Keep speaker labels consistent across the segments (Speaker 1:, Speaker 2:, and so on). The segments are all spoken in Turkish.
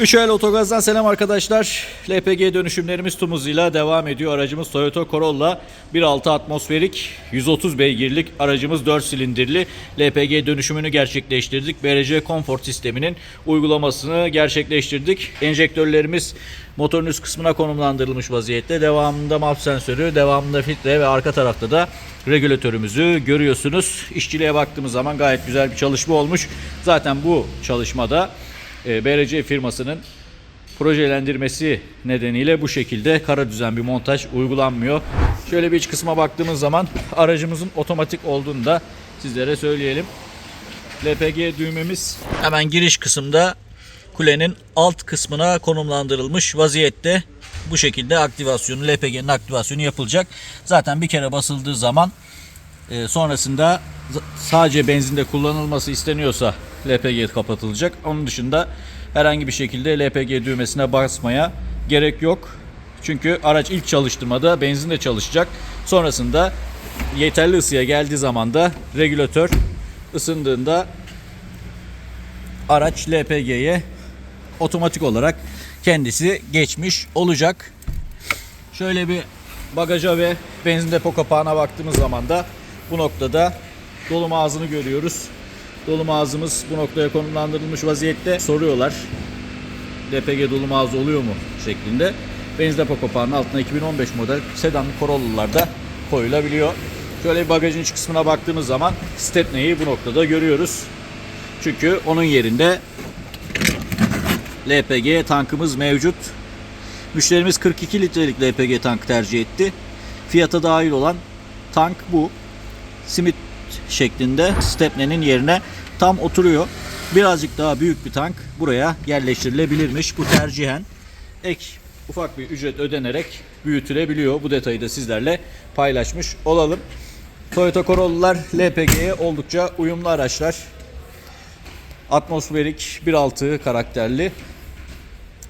Speaker 1: Üçel Otogaz'dan selam arkadaşlar. LPG dönüşümlerimiz tüm hızıyla devam ediyor. Aracımız Toyota Corolla 1.6 atmosferik 130 beygirlik aracımız 4 silindirli LPG dönüşümünü gerçekleştirdik. BRC Comfort sisteminin uygulamasını gerçekleştirdik. Enjektörlerimiz motorun üst kısmına konumlandırılmış vaziyette. Devamında map sensörü, devamında filtre ve arka tarafta da regülatörümüzü görüyorsunuz. İşçiliğe baktığımız zaman gayet güzel bir çalışma olmuş. Zaten bu çalışmada e, BRC firmasının projelendirmesi nedeniyle bu şekilde kara düzen bir montaj uygulanmıyor. Şöyle bir iç kısma baktığımız zaman aracımızın otomatik olduğunu da sizlere söyleyelim. LPG düğmemiz hemen giriş kısımda kulenin alt kısmına konumlandırılmış vaziyette. Bu şekilde aktivasyonu LPG'nin aktivasyonu yapılacak. Zaten bir kere basıldığı zaman e, sonrasında sadece benzinde kullanılması isteniyorsa LPG kapatılacak. Onun dışında herhangi bir şekilde LPG düğmesine basmaya gerek yok. Çünkü araç ilk çalıştırmada benzinle çalışacak. Sonrasında yeterli ısıya geldiği zaman da regülatör ısındığında araç LPG'ye otomatik olarak kendisi geçmiş olacak. Şöyle bir bagaja ve benzin depo kapağına baktığımız zaman da bu noktada dolum ağzını görüyoruz. Dolum ağzımız bu noktaya konumlandırılmış vaziyette. Soruyorlar LPG dolum ağzı oluyor mu şeklinde. Benzin depo kapağının altına 2015 model sedan Corolla'larda koyulabiliyor. Şöyle bir bagajın iç kısmına baktığımız zaman Stepney'i bu noktada görüyoruz. Çünkü onun yerinde LPG tankımız mevcut. Müşterimiz 42 litrelik LPG tank tercih etti. Fiyata dahil olan tank bu. Simit şeklinde Stepney'nin yerine tam oturuyor. Birazcık daha büyük bir tank buraya yerleştirilebilirmiş. Bu tercihen ek ufak bir ücret ödenerek büyütülebiliyor. Bu detayı da sizlerle paylaşmış olalım. Toyota Corolla'lar LPG'ye oldukça uyumlu araçlar. Atmosferik 1.6 karakterli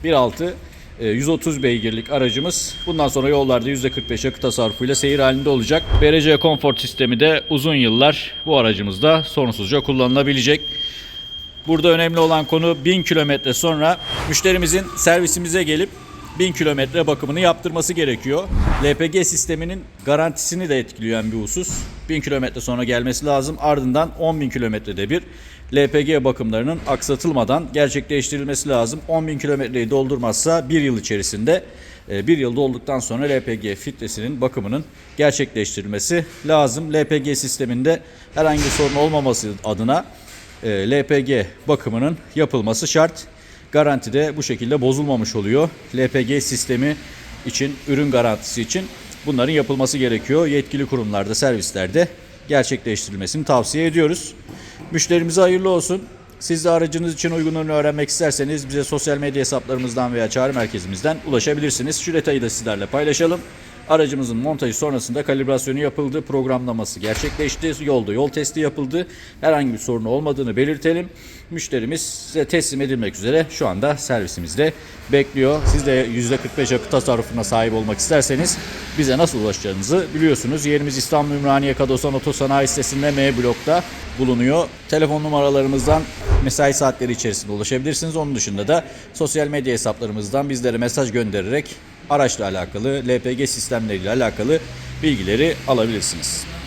Speaker 1: 1.6 e, 130 beygirlik aracımız bundan sonra yollarda %45 yakıt tasarrufuyla seyir halinde olacak. BRC Comfort sistemi de uzun yıllar bu aracımızda sorunsuzca kullanılabilecek. Burada önemli olan konu 1000 kilometre sonra müşterimizin servisimize gelip 1000 kilometre bakımını yaptırması gerekiyor. LPG sisteminin garantisini de etkileyen bir husus. 1000 kilometre sonra gelmesi lazım. Ardından 10.000 kilometrede bir LPG bakımlarının aksatılmadan gerçekleştirilmesi lazım. 10.000 kilometreyi doldurmazsa bir yıl içerisinde e, bir yıl dolduktan sonra LPG filtresinin bakımının gerçekleştirilmesi lazım. LPG sisteminde herhangi sorun olmaması adına e, LPG bakımının yapılması şart. Garanti de bu şekilde bozulmamış oluyor. LPG sistemi için, ürün garantisi için bunların yapılması gerekiyor. Yetkili kurumlarda, servislerde gerçekleştirilmesini tavsiye ediyoruz. Müşterimize hayırlı olsun. Siz de aracınız için uygunluğunu öğrenmek isterseniz bize sosyal medya hesaplarımızdan veya çağrı merkezimizden ulaşabilirsiniz. Şu detayı da sizlerle paylaşalım. Aracımızın montajı sonrasında kalibrasyonu yapıldı, programlaması gerçekleşti, yolda yol testi yapıldı. Herhangi bir sorun olmadığını belirtelim. Müşterimiz size teslim edilmek üzere şu anda servisimizde bekliyor. Siz de %45 yakıt tasarrufuna sahip olmak isterseniz bize nasıl ulaşacağınızı biliyorsunuz. Yerimiz İstanbul Ümraniye Kadosan Otosanayi sitesinde M blokta bulunuyor. Telefon numaralarımızdan mesai saatleri içerisinde ulaşabilirsiniz. Onun dışında da sosyal medya hesaplarımızdan bizlere mesaj göndererek araçla alakalı, LPG sistemleriyle alakalı bilgileri alabilirsiniz.